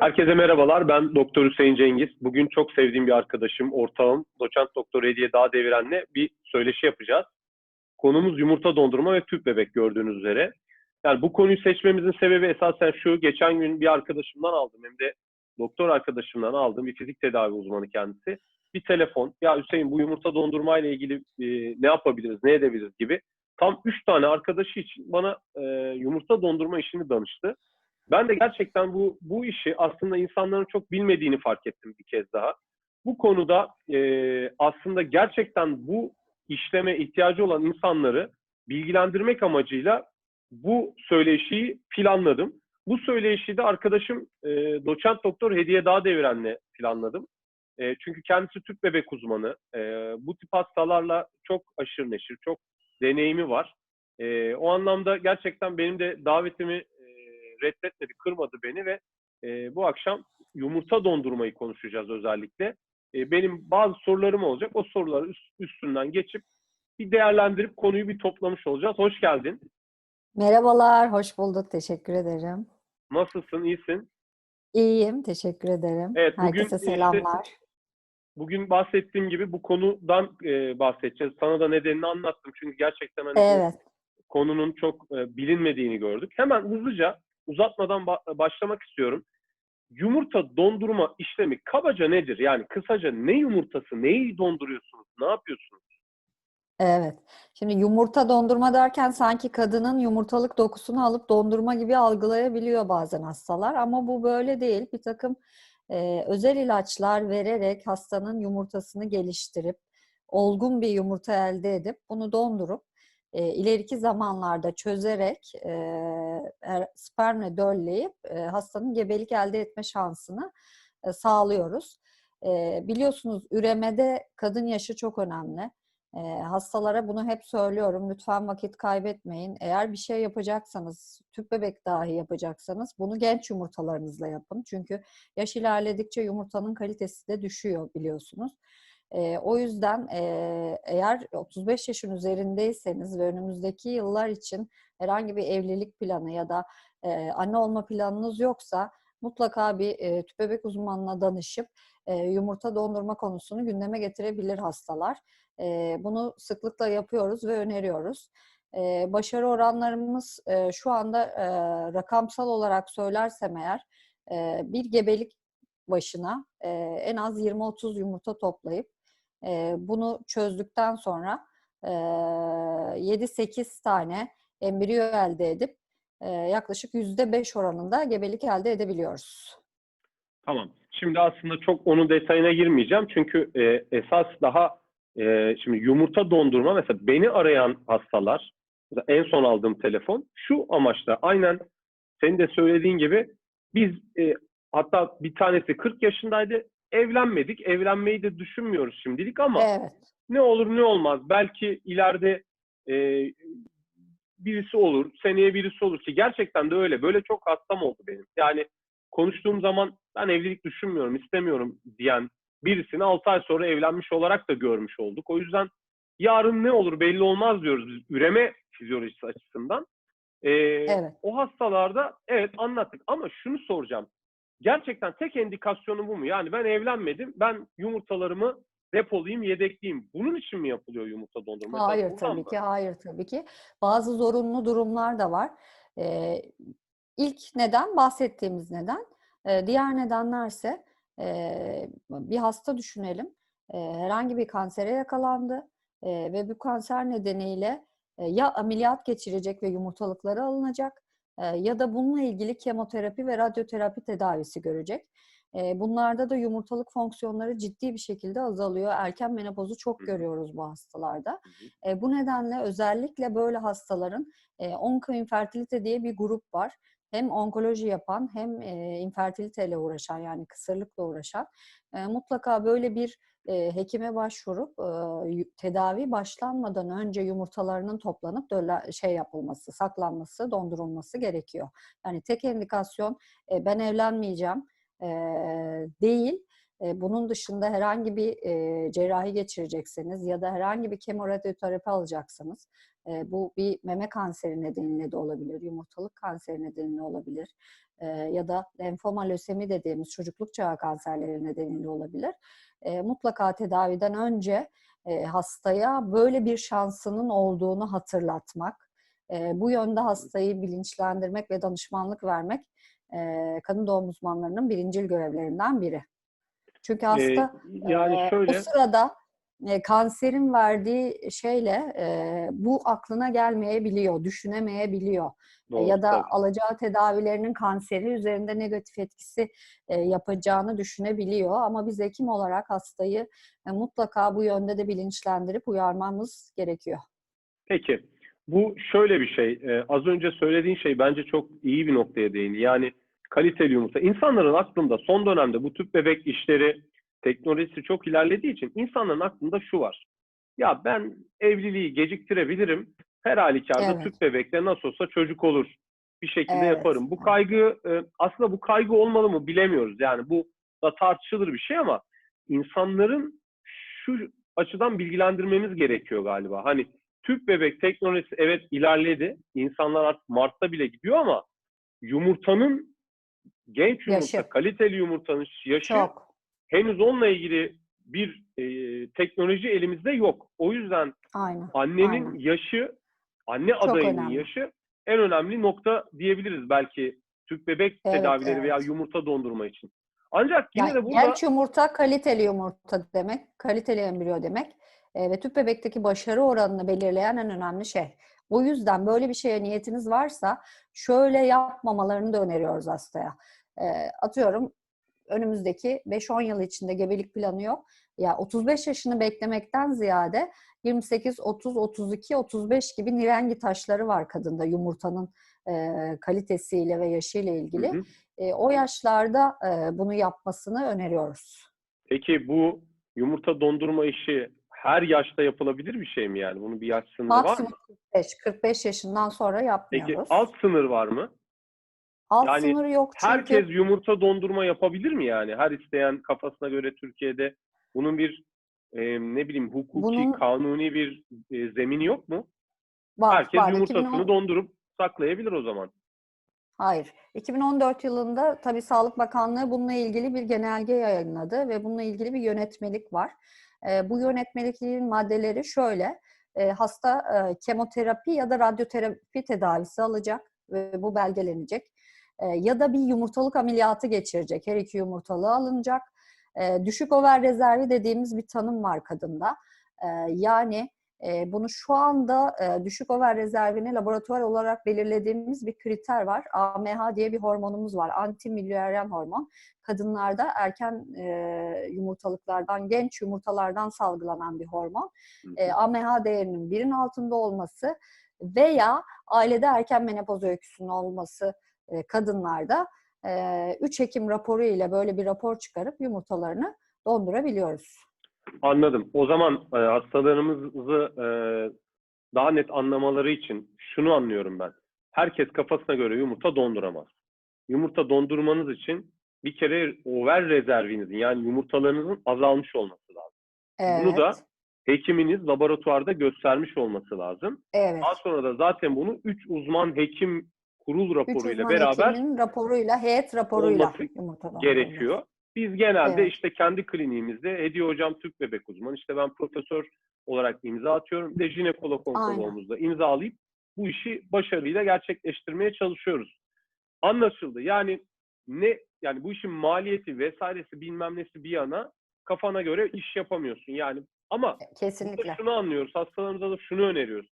Herkese merhabalar. Ben Doktor Hüseyin Cengiz. Bugün çok sevdiğim bir arkadaşım, ortağım, doçent doktor Hediye Dağ Deviren'le bir söyleşi yapacağız. Konumuz yumurta dondurma ve tüp bebek gördüğünüz üzere. Yani bu konuyu seçmemizin sebebi esasen şu. Geçen gün bir arkadaşımdan aldım hem de doktor arkadaşımdan aldım. Bir fizik tedavi uzmanı kendisi. Bir telefon. Ya Hüseyin bu yumurta dondurma ile ilgili e, ne yapabiliriz, ne edebiliriz gibi. Tam üç tane arkadaşı için bana e, yumurta dondurma işini danıştı. Ben de gerçekten bu bu işi aslında insanların çok bilmediğini fark ettim bir kez daha. Bu konuda e, aslında gerçekten bu işleme ihtiyacı olan insanları bilgilendirmek amacıyla bu söyleşiyi planladım. Bu söyleşiyi de arkadaşım e, doçent doktor Hediye Dağ Deviren'le planladım. E, çünkü kendisi tüp bebek uzmanı. E, bu tip hastalarla çok aşırı neşir, çok deneyimi var. E, o anlamda gerçekten benim de davetimi reddetmedi, kırmadı beni ve e, bu akşam yumurta dondurmayı konuşacağız özellikle. E, benim bazı sorularım olacak. O soruları üst, üstünden geçip bir değerlendirip konuyu bir toplamış olacağız. Hoş geldin. Merhabalar, hoş bulduk. Teşekkür ederim. Nasılsın? İyisin? İyiyim, teşekkür ederim. Evet, bugün Herkese işte- selamlar. Bugün bahsettiğim gibi bu konudan e, bahsedeceğiz. Sana da nedenini anlattım. Çünkü gerçekten hani Evet, konunun çok e, bilinmediğini gördük. Hemen hızlıca uzatmadan ba- başlamak istiyorum. Yumurta dondurma işlemi kabaca nedir? Yani kısaca ne yumurtası, neyi donduruyorsunuz, ne yapıyorsunuz? evet. Şimdi yumurta dondurma derken sanki kadının yumurtalık dokusunu alıp dondurma gibi algılayabiliyor bazen hastalar. Ama bu böyle değil. Bir takım e, özel ilaçlar vererek hastanın yumurtasını geliştirip olgun bir yumurta elde edip bunu dondurup e, ileriki zamanlarda çözerek e, er- spermle dölleyip e, hastanın gebelik elde etme şansını e, sağlıyoruz. E, biliyorsunuz üremede kadın yaşı çok önemli. E, hastalara bunu hep söylüyorum. Lütfen vakit kaybetmeyin. Eğer bir şey yapacaksanız, tüp bebek dahi yapacaksanız bunu genç yumurtalarınızla yapın. Çünkü yaş ilerledikçe yumurtanın kalitesi de düşüyor biliyorsunuz. E, o yüzden e, eğer 35 yaşın üzerindeyseniz ve önümüzdeki yıllar için herhangi bir evlilik planı ya da e, anne olma planınız yoksa mutlaka bir e, tüp bebek uzmanına danışıp e, yumurta dondurma konusunu gündeme getirebilir hastalar. E, bunu sıklıkla yapıyoruz ve öneriyoruz. E, başarı oranlarımız e, şu anda e, rakamsal olarak söylersem eğer e, bir gebelik başına e, en az 20-30 yumurta toplayıp e, bunu çözdükten sonra e, 7-8 tane embriyo elde edip e, yaklaşık %5 oranında gebelik elde edebiliyoruz. Tamam. Şimdi aslında çok onun detayına girmeyeceğim. Çünkü e, esas daha e, şimdi yumurta dondurma mesela beni arayan hastalar en son aldığım telefon şu amaçla aynen senin de söylediğin gibi biz e, hatta bir tanesi 40 yaşındaydı evlenmedik. Evlenmeyi de düşünmüyoruz şimdilik ama Evet. ne olur ne olmaz. Belki ileride e, birisi olur, seneye birisi olur ki gerçekten de öyle. Böyle çok hastam oldu benim. Yani konuştuğum zaman ben evlilik düşünmüyorum, istemiyorum diyen birisini 6 ay sonra evlenmiş olarak da görmüş olduk. O yüzden yarın ne olur belli olmaz diyoruz biz üreme fizyolojisi açısından. E, Evet. O hastalarda evet anlattık ama şunu soracağım. Gerçekten tek endikasyonu bu mu? Yani ben evlenmedim, ben yumurtalarımı depolayayım, yedekleyeyim. Bunun için mi yapılıyor yumurta dondurma? Hayır tabii mı? ki, hayır tabii ki. Bazı zorunlu durumlar da var. Ee, ilk neden bahsettiğimiz neden. Ee, diğer nedenlerse e, bir hasta düşünelim. Ee, herhangi bir kansere yakalandı Ee, ve bu kanser nedeniyle e, ya ameliyat geçirecek ve yumurtalıkları alınacak e, ya da bununla ilgili kemoterapi ve radyoterapi tedavisi görecek. E, bunlarda da yumurtalık fonksiyonları ciddi bir şekilde azalıyor. Erken menopozu çok görüyoruz bu hastalarda. Hı hı. E, bu nedenle özellikle böyle hastaların e, onkoinfertilite diye bir grup var. Hem onkoloji yapan hem e, infertiliteyle uğraşan yani kısırlıkla uğraşan e, mutlaka böyle bir e, hekime başvurup e, tedavi başlanmadan önce yumurtalarının toplanıp döle, şey yapılması, saklanması, dondurulması gerekiyor. Yani tek indikasyon e, ben evlenmeyeceğim e, değil. E, bunun dışında herhangi bir e, cerrahi geçirecekseniz ya da herhangi bir kemoradyoterapi alacaksanız e, bu bir meme kanseri nedeniyle de olabilir, yumurtalık kanseri nedeniyle olabilir. e, ya da lenfoma lösemi dediğimiz çocukluk çağı kanserleri nedeniyle olabilir. E, mutlaka tedaviden önce e, hastaya böyle bir şansının olduğunu hatırlatmak, e, bu yönde hastayı bilinçlendirmek ve danışmanlık vermek e, kadın doğum uzmanlarının birincil görevlerinden biri. Çünkü hasta Ee, yani e, şöyle o sırada e, kanserin verdiği şeyle e, bu aklına gelmeyebiliyor, düşünemeyebiliyor. E, doğru, ya da tabii. alacağı tedavilerinin kanseri üzerinde negatif etkisi e, yapacağını düşünebiliyor. Ama biz hekim olarak hastayı e, mutlaka bu yönde de bilinçlendirip uyarmamız gerekiyor. Peki bu şöyle bir şey. Ee, az önce söylediğin şey bence çok iyi bir noktaya değindi. Yani kaliteli yumurta. İnsanların aklında son dönemde bu tüp bebek işleri teknolojisi çok ilerlediği için insanların aklında şu var. Ya ben evliliği geciktirebilirim. Her halükarda Evet. tüp bebekle nasıl olsa çocuk olur. Bir şekilde Evet, yaparım. Bu kaygı e, aslında bu kaygı olmalı mı bilemiyoruz. Yani bu da tartışılır bir şey ama insanların şu açıdan bilgilendirmemiz gerekiyor galiba. Hani tüp bebek teknolojisi evet ilerledi. İnsanlar artık Mart'ta bile gidiyor ama yumurtanın genç yumurta, Yaşı. kaliteli yumurtanın yaşı Çok. Henüz onunla ilgili bir e, teknoloji elimizde yok. O yüzden Aynen. annenin aynen. yaşı, anne adayının önemli. yaşı en önemli nokta diyebiliriz belki tüp bebek Evet, tedavileri veya evet. yumurta dondurma için. Ancak yine Yani de burada genç yumurta kaliteli yumurta demek, kaliteli embriyo demek E, ve tüp bebekteki başarı oranını belirleyen en önemli şey. O yüzden böyle bir şeye niyetiniz varsa şöyle yapmamalarını da öneriyoruz hastaya. E, atıyorum önümüzdeki 5-10 yıl içinde gebelik planı yok. Ya 35 yaşını beklemekten ziyade 28, 30, 32, 35 gibi nirengi taşları var kadında yumurtanın e, kalitesiyle ve yaşıyla ilgili. Hı hı. E, o yaşlarda e, bunu yapmasını öneriyoruz. Peki bu yumurta dondurma işi her yaşta yapılabilir bir şey mi yani? Bunun bir yaş sınırı var mı? Maksimum 45, 45 yaşından sonra yapmıyoruz. Peki alt sınır var mı? Alt yani sınırı yok çünkü Herkes yumurta dondurma yapabilir mi yani? Her isteyen kafasına göre Türkiye'de bunun bir e, ne bileyim hukuki, Bunun- kanuni bir e, zemini yok mu? var. Herkes var. yumurtasını 2010 dondurup saklayabilir o zaman. Hayır. 2014 yılında tabii Sağlık Bakanlığı bununla ilgili bir genelge yayınladı ve bununla ilgili bir yönetmelik var. E, bu yönetmeliklerin maddeleri şöyle. E, hasta e, kemoterapi ya da radyoterapi tedavisi alacak ve bu belgelenecek. E, ya da bir yumurtalık ameliyatı geçirecek. Her iki yumurtalığı alınacak. E, düşük over rezervi dediğimiz bir tanım var kadında. E, yani bunu şu anda düşük over rezervini laboratuvar olarak belirlediğimiz bir kriter var. AMH diye bir hormonumuz var. Antimülleriyen hormon. Kadınlarda erken yumurtalıklardan, genç yumurtalardan salgılanan bir hormon. AMH değerinin birin altında olması veya ailede erken menopoz öyküsünün olması e, kadınlarda 3 Ekim raporu ile böyle bir rapor çıkarıp yumurtalarını dondurabiliyoruz. Anladım. O zaman e, hastalarımızı e, daha net anlamaları için şunu anlıyorum ben. Herkes kafasına göre yumurta donduramaz. Yumurta dondurmanız için bir kere over rezervinizin yani yumurtalarınızın azalmış olması lazım. Evet. Bunu da hekiminiz laboratuvarda göstermiş olması lazım. evet. Daha sonra da zaten bunu 3 uzman hekim kurul raporuyla beraber raporuyla, heyet raporuyla olması gerekiyor. Biz genelde Evet. işte kendi kliniğimizde Hediye Hocam tüp bebek uzmanı, işte ben profesör olarak imza atıyorum. De jinekolog onkoloğumuzda imzalayıp bu işi başarıyla gerçekleştirmeye çalışıyoruz. Anlaşıldı. Yani ne yani bu işin maliyeti vesairesi bilmem nesi bir yana kafana göre iş yapamıyorsun. Yani ama Burada Kesinlikle. şunu anlıyoruz. Hastalarımıza da şunu öneriyoruz.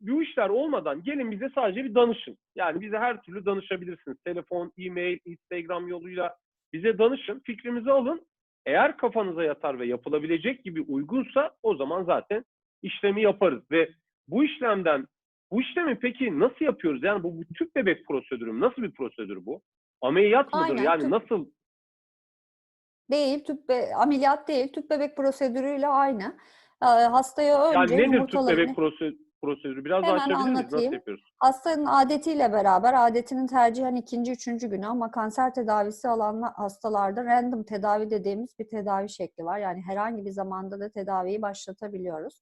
Bu işler olmadan gelin bize sadece bir danışın. Yani bize her türlü danışabilirsiniz. Telefon, e-mail, Instagram yoluyla bize danışın. Fikrimizi alın. Eğer kafanıza yatar ve yapılabilecek gibi uygunsa o zaman zaten işlemi yaparız. Ve bu işlemden bu işlemi peki nasıl yapıyoruz? Yani bu, bu tüp bebek prosedürü mü? Nasıl bir prosedür bu? Ameliyat mıdır? Aynen, yani tüp- nasıl? Değil, tüp be- ameliyat değil, tüp bebek prosedürüyle aynı. Ee, hastaya Yani önce nedir tüp bebek prosedürü? Prosedürü? Biraz daha Hemen açabilir miyiz? Nasıl yapıyoruz? hastanın adetiyle beraber adetinin tercihen ikinci, üçüncü günü ama kanser tedavisi alan hastalarda random tedavi dediğimiz bir tedavi şekli var. Yani herhangi bir zamanda da tedaviyi başlatabiliyoruz.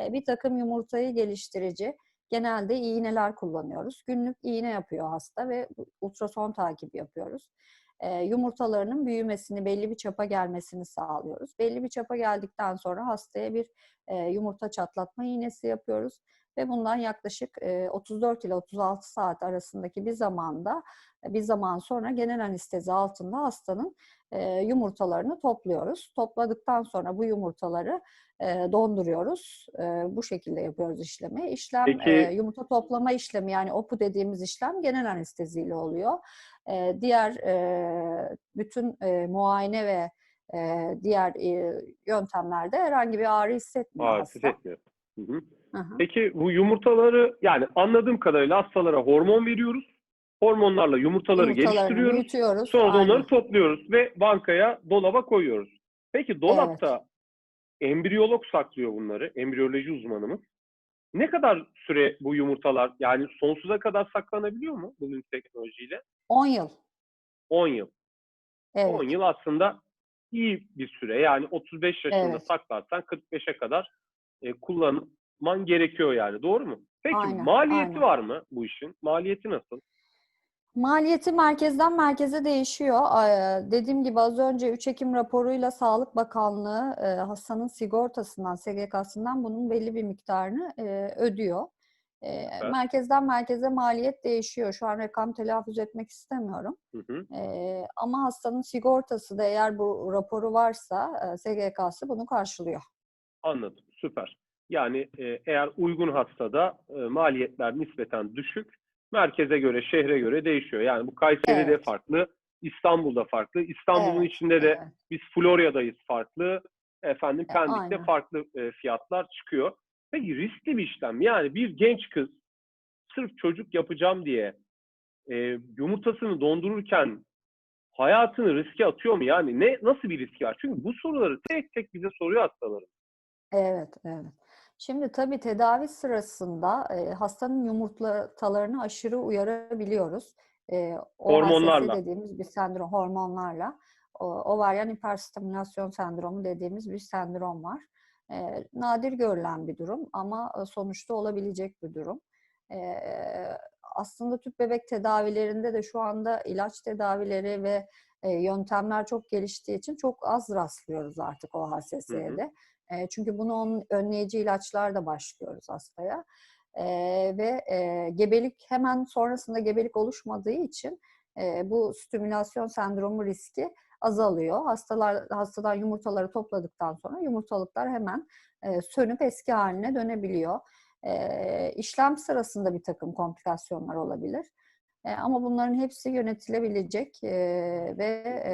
Ee, bir takım yumurtayı geliştirici genelde iğneler kullanıyoruz. Günlük iğne yapıyor hasta ve ultrason takibi yapıyoruz. E, yumurtalarının büyümesini, belli bir çapa gelmesini sağlıyoruz. Belli bir çapa geldikten sonra hastaya bir e, yumurta çatlatma iğnesi yapıyoruz ve bundan yaklaşık e, 34 ile 36 saat arasındaki bir zamanda bir zaman sonra genel anestezi altında hastanın e, yumurtalarını topluyoruz. Topladıktan sonra bu yumurtaları e, donduruyoruz. E, bu şekilde yapıyoruz işlemi. İşlem Peki- e, yumurta toplama işlemi yani OPU dediğimiz işlem genel anesteziyle oluyor. E, diğer e, bütün e, muayene ve e, diğer e, yöntemlerde herhangi bir ağrı hissetmiyor Ağrı hasta. hissetmiyor. Hı hı. Hı hı. Peki bu yumurtaları yani anladığım kadarıyla hastalara hormon veriyoruz. Hormonlarla yumurtaları geliştiriyoruz. büyütüyoruz. Sonra da onları topluyoruz ve bankaya, dolaba koyuyoruz. Peki dolapta embriyolog saklıyor bunları, embriyoloji uzmanımız. Ne kadar süre bu yumurtalar yani sonsuza kadar saklanabiliyor mu bugün teknolojiyle? 10 yıl. 10 yıl. Evet. 10 yıl aslında iyi bir süre. Yani 35 yaşında Evet. saklarsan 45'e kadar e, kullanman gerekiyor yani. Doğru mu? Peki Aynen, maliyeti aynen. var mı bu işin? Maliyeti nasıl? Maliyeti merkezden merkeze değişiyor. Ee, Dediğim gibi az önce 3 Ekim raporuyla Sağlık Bakanlığı e, hastanın sigortasından, SGK'sından bunun belli bir miktarını e, ödüyor. E, Süper. Merkezden merkeze maliyet değişiyor. Şu an rakam telaffuz etmek istemiyorum. Hı hı. Ama hastanın sigortası da eğer bu raporu varsa SGK'sı bunu karşılıyor. Anladım. Süper. Yani eğer uygun hastada maliyetler nispeten düşük. Merkeze göre, şehre göre değişiyor. Yani bu Kayseri'de Evet. farklı, İstanbul'da farklı. İstanbul'un Evet, içinde de evet. biz Florya'dayız farklı. Efendim E, Pendik'te aynen. farklı e, fiyatlar çıkıyor. Peki riskli bir işlem. Yani bir genç kız sırf çocuk yapacağım diye e, yumurtasını dondururken hayatını riske atıyor mu? Yani ne nasıl bir riski var? Çünkü bu soruları tek tek bize soruyor hastalarım. Evet, evet. Şimdi tabii tedavi sırasında e, hastanın yumurtalarını aşırı uyarabiliyoruz. E, Hormonlarla. dediğimiz bir sendrom, hormonlarla. O, ovaryen hiperstimülasyon sendromu dediğimiz bir sendrom var. E, nadir görülen bir durum ama e, sonuçta olabilecek bir durum. E, aslında tüp bebek tedavilerinde de şu anda ilaç tedavileri ve e, yöntemler çok geliştiği için çok az rastlıyoruz artık OHSS'ye de. E, çünkü bunu önleyici ilaçlarla başlıyoruz hastaya. E, ve e, gebelik hemen sonrasında gebelik oluşmadığı için e, bu stimülasyon sendromu riski azalıyor. Hastalar hastadan yumurtaları topladıktan sonra yumurtalıklar hemen e, sönüp eski haline dönebiliyor. E, işlem sırasında bir takım komplikasyonlar olabilir. E, ama bunların hepsi yönetilebilecek e, ve e,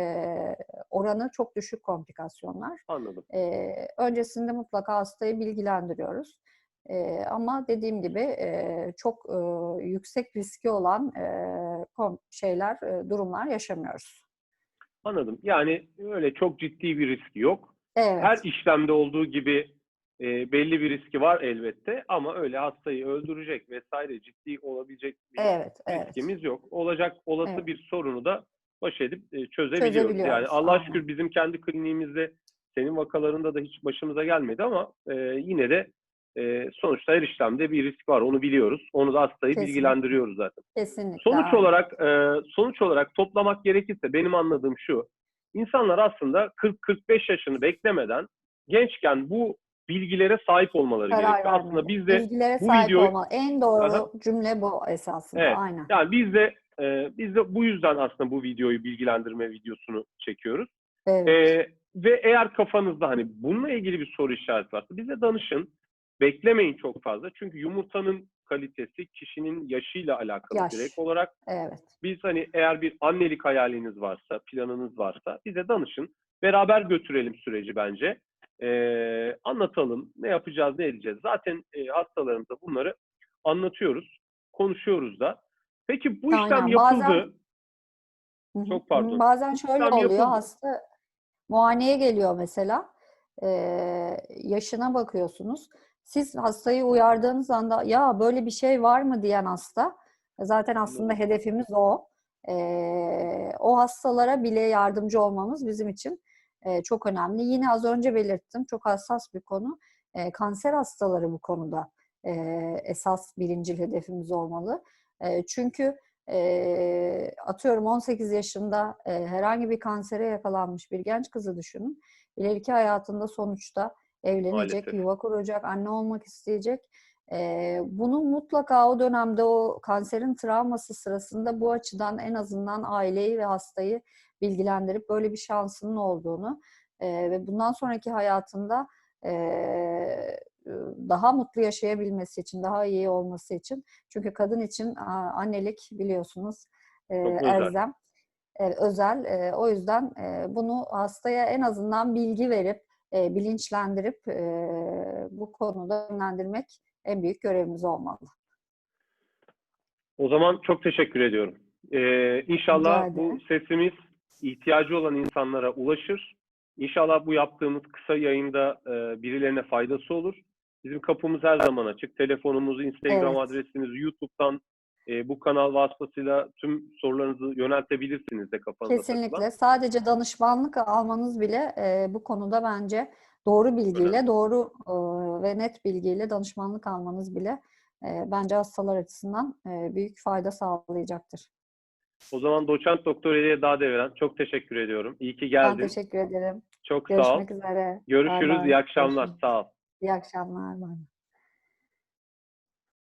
oranı çok düşük komplikasyonlar. Anladım. E, öncesinde mutlaka hastayı bilgilendiriyoruz. E, ama dediğim gibi e, çok e, yüksek riski olan e, şeyler, e, durumlar yaşamıyoruz. Anladım. Yani öyle çok ciddi bir riski yok. Evet, Her işlemde olduğu gibi e, belli bir riski var elbette ama öyle hastayı öldürecek vesaire ciddi olabilecek bir evet, evet. riskimiz yok. Olacak olası Evet. bir sorunu da baş edip e, çözebiliyoruz. Çözebiliyoruz, Yani Allah'a aynen. şükür bizim kendi kliniğimizde senin vakalarında da hiç başımıza gelmedi ama e, yine de e, sonuçta her işlemde bir risk var. Onu biliyoruz. Onu da hastayı Kesinlikle. bilgilendiriyoruz zaten. Kesinlikle. Sonuç olarak e, sonuç olarak toplamak gerekirse benim anladığım şu. İnsanlar aslında 40-45 yaşını beklemeden gençken bu bilgilere sahip olmaları Karar gerekiyor. vermeli. Aslında biz de Bilgilere bu sahip videoyu- olmalı. En doğru Aha. cümle bu esasında. Evet. Aynen. yani biz de e, biz de bu yüzden aslında bu videoyu bilgilendirme videosunu çekiyoruz. Evet. E, ve eğer kafanızda hani bununla ilgili bir soru işareti varsa bize danışın. Beklemeyin çok fazla. Çünkü yumurtanın kalitesi kişinin yaşıyla alakalı Yaş. direkt olarak. evet. Biz hani eğer bir annelik hayaliniz varsa, planınız varsa bize danışın. Beraber götürelim süreci bence. Ee, anlatalım. Ne yapacağız, ne edeceğiz. Zaten e, hastalarımıza bunları anlatıyoruz. Konuşuyoruz da. Peki bu işlem Aynen. yapıldı. Bazen-. Çok pardon. Bazen şöyle İşlem oluyor. yapıldı. Hasta muayeneye geliyor mesela. Ee, yaşına bakıyorsunuz. Siz hastayı uyardığınız anda ya böyle bir şey var mı diyen hasta. Zaten aslında hedefimiz o. Ee, o hastalara bile yardımcı olmamız bizim için e, çok önemli. Yine az önce belirttim. Çok hassas bir konu. E, kanser hastaları bu konuda e, esas birincil hedefimiz olmalı. E, çünkü e, atıyorum 18 yaşında e, herhangi bir kansere yakalanmış bir genç kızı düşünün. İleriki hayatında sonuçta evlenecek, Maalesef. yuva kuracak, anne olmak isteyecek. E, bunu mutlaka o dönemde o kanserin travması sırasında bu açıdan en azından aileyi ve hastayı bilgilendirip böyle bir şansının olduğunu e, ve bundan sonraki hayatında e, daha mutlu yaşayabilmesi için, daha iyi olması için. Çünkü kadın için annelik biliyorsunuz e, erzem, e, özel. E, o yüzden e, bunu hastaya en azından bilgi verip, e, bilinçlendirip e, bu konuda yönlendirmek en büyük görevimiz olmalı. O zaman çok teşekkür ediyorum. Ee, inşallah bu sesimiz ihtiyacı olan insanlara ulaşır. İnşallah bu yaptığımız kısa yayında e, birilerine faydası olur. Bizim kapımız her zaman açık. Telefonumuz, Instagram Evet. adresimiz, YouTube'dan e, bu kanal vasıtasıyla tüm sorularınızı yöneltebilirsiniz de kafanıza Kesinlikle. takılan. Sadece danışmanlık almanız bile e, bu konuda bence doğru bilgiyle, Önemli. doğru e, ve net bilgiyle danışmanlık almanız bile e, bence hastalar açısından e, büyük fayda sağlayacaktır. O zaman doçent doktor Hediye Dağdeveren çok teşekkür ediyorum. İyi ki Ben geldin. teşekkür ederim. Çok sağ ol. Görüşmek üzere. Görüşürüz. Bay bay. İyi akşamlar. Görüşürüz. Sağ ol. İyi akşamlar. Bay.